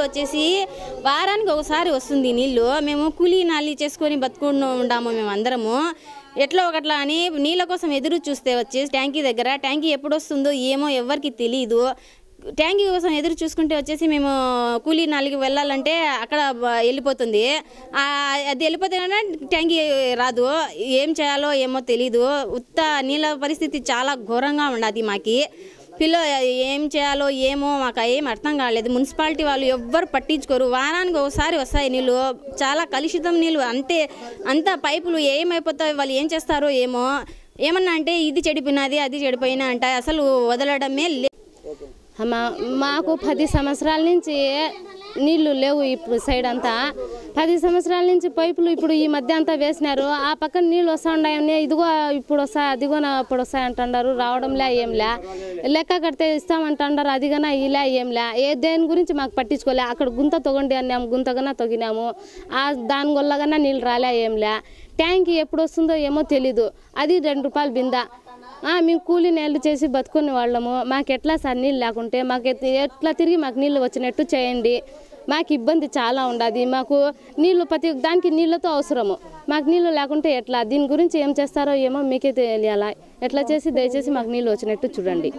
వచ్చేసి వారానికి ఒకసారి వస్తుంది నీళ్ళు. మేము కూలీ నాలి చేసుకొని బతుకుంటూ ఉంటాము మేము అందరము. ఎట్లా ఒకట్లా అని నీళ్ళ కోసం ఎదురు చూస్తే వచ్చేసి ట్యాంకీ దగ్గర ట్యాంకీ ఎప్పుడు వస్తుందో ఏమో ఎవరికి తెలియదు ట్యాంకీ కోసం ఎదురు చూసుకుంటే వచ్చేసి మేము కూలీ నాలికి వెళ్ళాలంటే అక్కడ వెళ్ళిపోతుంది. అది వెళ్ళిపోతే ట్యాంకీ రాదు. ఏం చేయాలో ఏమో తెలీదు. ఉత్త నీళ్ళ పరిస్థితి చాలా ఘోరంగా ఉండదు మాకి. పిల్ల ఏం చేయాలో ఏమో మాకు ఏం అర్థం కాలేదు. మున్సిపాలిటీ వాళ్ళు ఎవ్వరు పట్టించుకోరు. వారానికి ఒకసారి వస్తాయి నీళ్ళు. చాలా కలుషితం నీళ్ళు. అంతే అంత పైపులు ఏమైపోతాయి? వాళ్ళు ఏం చేస్తారో ఏమో. ఏమన్నా అంటే ఇది చెడిపోయినది అది చెడిపోయినా అంట. అసలు వదలడమే లే మా మాకు పది సంవత్సరాల నుంచి నీళ్ళు లేవు ఇప్పుడు సైడ్ అంతా. పది సంవత్సరాల నుంచి పైపులు ఇప్పుడు ఈ మధ్య అంతా వేసినారు. ఆ పక్కన నీళ్ళు వస్తా ఉన్నాయని ఇదిగో ఇప్పుడు వస్తాయి అదిగో నా ఇప్పుడు వస్తాయి అంటున్నారు. రావడంలే ఏంలే లెక్క కడితే ఇస్తామంటున్నారు. అదిగనా ఇలా ఏంలే ఏ దేని గురించి మాకు పట్టించుకోలే. అక్కడ గుంత తొగండి అన్నాము గుంతగానా తొగినాము. ఆ దాని వల్లగన్నా నీళ్ళు రాలే ఏంలే ట్యాంక్ ఎప్పుడు వస్తుందో ఏమో తెలీదు. అది రెండు రూపాయలు బిందా. మేము కూలి నీళ్ళు చేసి బతుకునే వాళ్ళము. మాకు ఎట్లా సార్ నీళ్ళు లేకుంటే మాకు ఎట్లా తిరిగి మాకు నీళ్ళు వచ్చినట్టు చేయండి. మాకు ఇబ్బంది చాలా ఉండదు. మాకు నీళ్ళు ప్రతి దానికి నీళ్ళతో అవసరము. మాకు నీళ్ళు లేకుంటే ఎట్లా? దీని గురించి ఏం చేస్తారో ఏమో మీకే తెలియాలా? ఎట్లా చేసి దయచేసి మాకు నీళ్ళు వచ్చినట్టు చూడండి.